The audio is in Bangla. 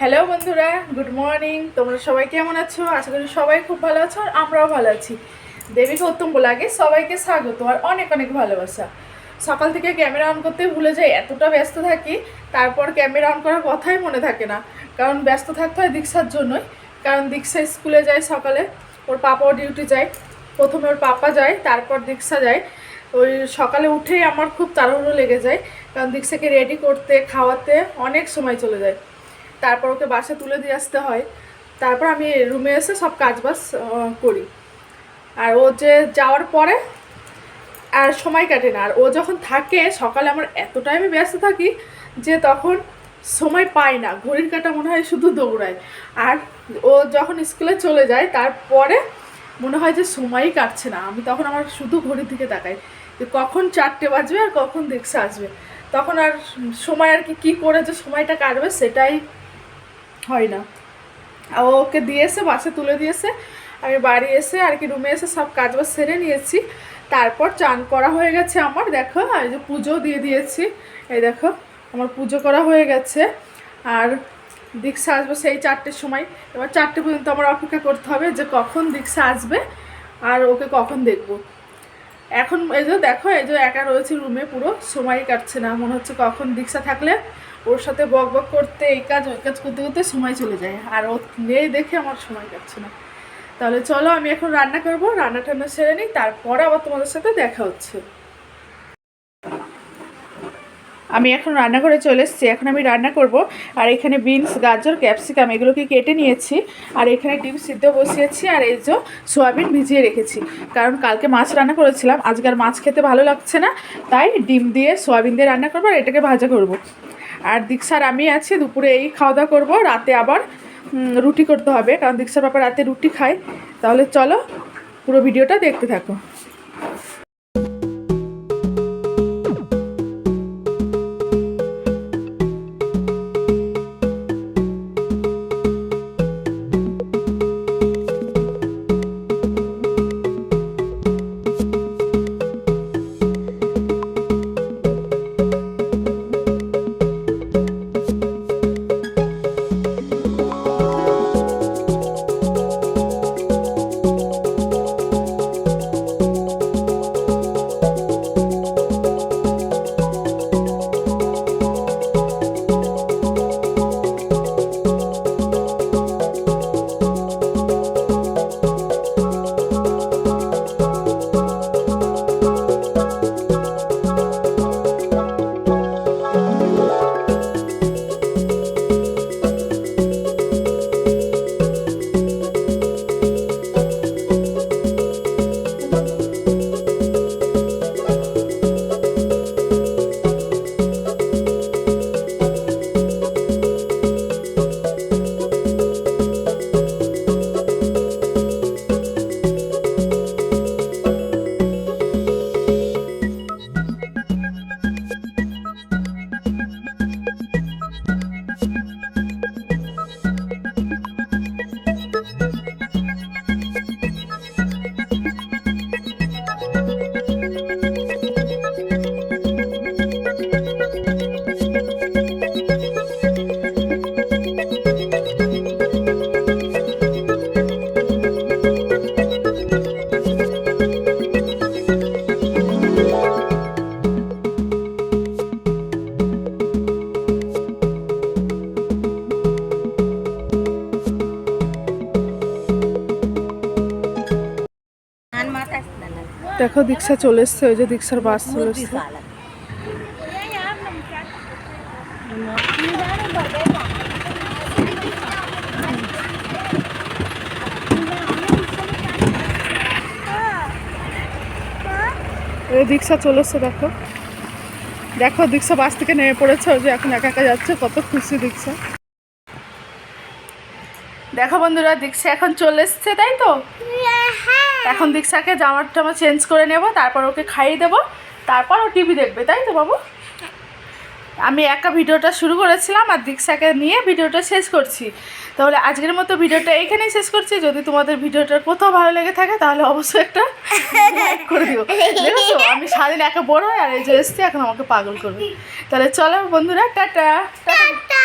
হ্যালো বন্ধুরা। গুড মর্নিং তোমরা সবাই কেমন আছো? আশা করি সবাই খুব ভালো আছো আর আমরাও ভালো আছি। দেবী গৌতম লাগে সবাইকে স্বাগত আর অনেক অনেক ভালোবাসা। সকাল থেকে ক্যামেরা অন করতে ভুলে যাই, এতটা ব্যস্ত থাকি, তারপর ক্যামেরা অন করার কথাই মনে থাকে না। কারণ ব্যস্ত থাকতে হয় দীক্ষার জন্যই। কারণ দীক্ষা স্কুলে যায় সকালে, ওর পাপাও ডিউটি যায়। প্রথমে ওর পাপা যায়, তারপর দীক্ষা যায়। ওই সকালে উঠেই আমার খুব তাড়াহুড়ো লেগে যায়। কারণ দীক্ষাকে রেডি করতে, খাওয়াতে অনেক সময় চলে যায়। তারপর ওকে বাসা তুলে দিয়ে আসতে হয়। তারপর আমি রুমে এসে সব কাজবাজ আহ, করি। আর ও যে যাওয়ার পরে আর সময় কাটে না। আর ও যখন থাকে সকালে আমার এতটাই আমি ব্যস্ত থাকি যে তখন সময় পাই না। ঘড়ির কাটা মনে হয় শুধু দৌড়ায়। আর ও যখন স্কুলে চলে যায় তারপরে মনে হয় যে সময়ই কাটছে না। আমি তখন আমার শুধু ঘড়ির দিকে তাকাই যে কখন চারটে বাজবে আর কখন দেখছে আসবে। তখন আর সময় আর কি কী করে যে সময়টা কাটবে সেটাই হয় না। ও ওকে দিয়েছে, বাসে তুলে দিয়েছে। আমি বাড়ি এসে আর কি রুমে এসে সব কাজ বাজ সেরে নিয়েছি। তারপর চান করা হয়ে গেছে আমার, দেখো, এই যে পুজো দিয়ে দিয়েছি। এই দেখো, আমার পুজো করা হয়ে গেছে। আর দীক্ষা আসবে সেই চারটের সময়। এবার চারটে পর্যন্ত আমার অপেক্ষা করতে হবে যে কখন দীক্ষা আসবে আর ওকে কখন দেখব। এখন এই যে দেখো, এই যে একা রয়েছে রুমে পুরো সময় কাটছে না। মনে হচ্ছে কখন দীক্ষা থাকলে ওর সাথে বক বক করতে, এই কাজ, ওই কাজ করতে করতে সময় চলে যায়। আর ও নেই দেখে আমার সময় কাটছে না। তাহলে চলো, আমি এখন রান্না করব। রান্না টান্না সেরে নিই, তারপরে আবার তোমাদের সাথে দেখা হচ্ছে। আমি এখন রান্না করে চলে এসেছি। এখন আমি রান্না করব। আর এখানে বিনস, গাজর, ক্যাপসিকাম এগুলোকে কেটে নিয়েছি? আর এখানে ডিম সিদ্ধ বসিয়েছি, আর এই যে সোয়াবিন ভিজিয়ে রেখেছি। কারণ কালকে মাছ রান্না করেছিলাম। আজকে আর মাছ খেতে ভালো লাগছে না। তাই ডিম দিয়ে সোয়াবিন দিয়ে রান্না করব, আর এটাকে ভাজা করব। আর দীক্ষার আমি আছি, দুপুরে এই খাওয়া দাওয়া করব, রাতে আবার রুটি করতে হবে। কারণ দীক্ষার বাবা রাতে রুটি খায়। তাহলে চলো পুরো ভিডিওটা দেখতে থাকো। দেখো, দীক্ষা চলে এসছে, ওই যে দীক্ষার বাস চলে এসছে। দীক্ষা চলে এসছে, দেখো। দেখো, দীক্ষা বাস থেকে নেমে পড়েছে, ওই যে এখন একা একা যাচ্ছে, কত খুশি দীক্ষা। দেখো বন্ধুরা, দীক্ষা এখন চলে এসছে, তাই তো? এখন দীক্ষাকে জামার টামা চেঞ্জ করে নেব তারপর ওকে খাইয়ে দেবো তারপর ও টিভি দেখবে তাই তো বাবু? আমি একা ভিডিওটা শুরু করেছিলাম আর দীক্ষাকে নিয়ে ভিডিওটা শেষ করছি। তাহলে আজকের মতো ভিডিওটা এইখানেই শেষ করছি। যদি তোমাদের ভিডিওটা কোথাও ভালো লেগে থাকে তাহলে অবশ্যই একটা লাইক করে দিও। দেখেছ? আমি সারাদিন একা বড় হয় আর এই যে এসছি এখন আমাকে পাগল করবে। তাহলে চলো বন্ধুরা টাটা। টাটা!